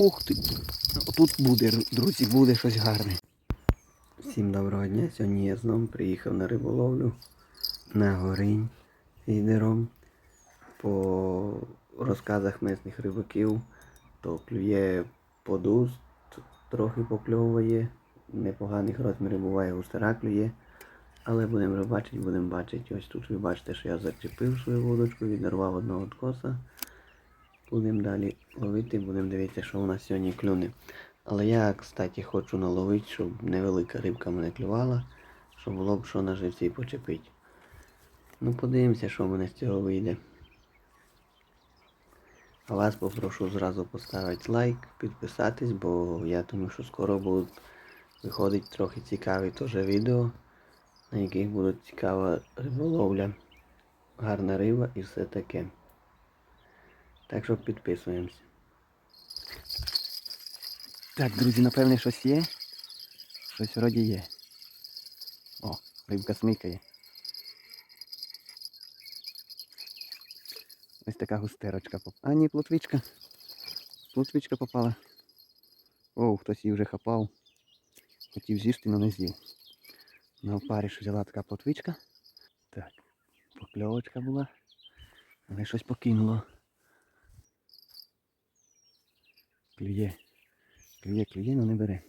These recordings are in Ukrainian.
Ух ти. Тут буде, друзі, буде щось гарне. Всім доброго дня. Сьогодні я знову приїхав на риболовлю на горинь з лідером. По розказах місних рибаків, то клює подуст, трохи покльовує, непоганих розмірів буває густера клює. Але будемо бачити, будемо бачити. Ось тут ви бачите, що я зачепив свою вудочку, відірвав одного откоса. Будемо далі ловити, будемо дивитися, що у нас сьогодні клюне. Але я, кстати, хочу наловити, щоб невелика рибка мене клювала, щоб було б що на живці почепити. Ну, подивимося, що в мене з цього вийде. А вас попрошу зразу поставити лайк, підписатись, бо я думаю, що скоро будуть виходити трохи цікаві теж відео, на яких буде цікава риболовля, гарна риба і все таке. Так що підписуємося. Так, друзі, напевне, щось є. Щось вроді є. О, рибка смикає. Ось така густерочка попала. А, ні, плотвичка. Плотвичка попала. О, хтось її вже хапав. Хотів з'їсти, але не з'їв. На опаріш взяла така плотвичка. Так, покльовочка була. Але щось покинуло. Клює. Клює, клює, але не бере.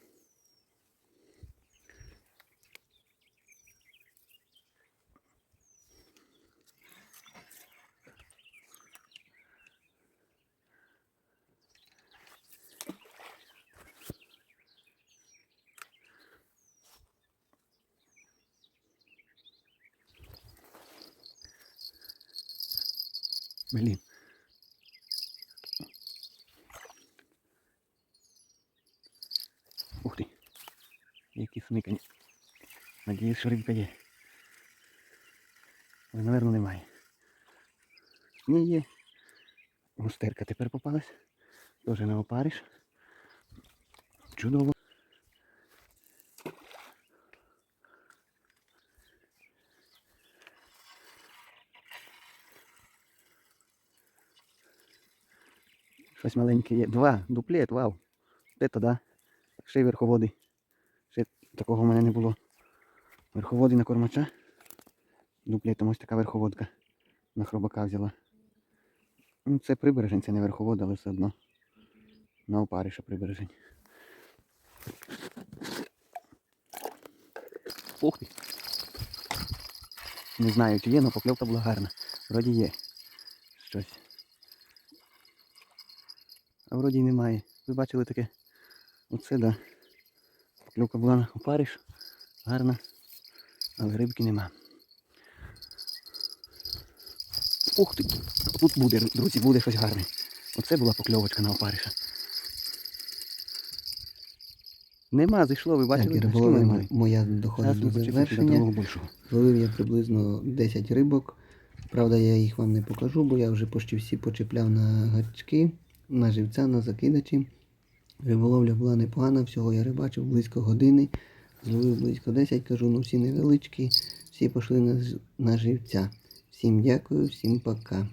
Блін. Ух ти. Які смикані. Надіюсь, що рибка є. Але, напевно, немає. Ні, є. Густерка тепер попалась. Теж на опариш. Чудово. Щось маленьке є. Два. Дуплет, вау. Де то да? Ще й верховоди. Такого в мене не було. Верховоди на кормача. Дуплетом ось така верховодка. На хробака взяла. Ну, це прибережень, це не верховод, але все одно. На опариша прибережень. Ух ти! Не знаю, чи є, але покльовка була гарна. Вроді є. Щось. А вроді немає. Ви бачили таке? Оце да. Покльовка була на опариш. Гарна. Але рибки нема. Ух ти! Тут буде, друзі, буде щось гарне. Оце була покльовочка на опариша. Нема, зайшло, ви бачили? Так, Зайшло, риболовля моя Зараз доходить до завершення. більшого. Зловив я приблизно 10 рибок. Правда, я їх вам не покажу, бо я вже почти всі почепляв на гачки, на живця, на закидачі. Риболовля була непогана, всього я рибачив близько години. Зловив близько 10, кажу, ну всі невеличкі, всі пішли на, на живця. Всім дякую, всім пока.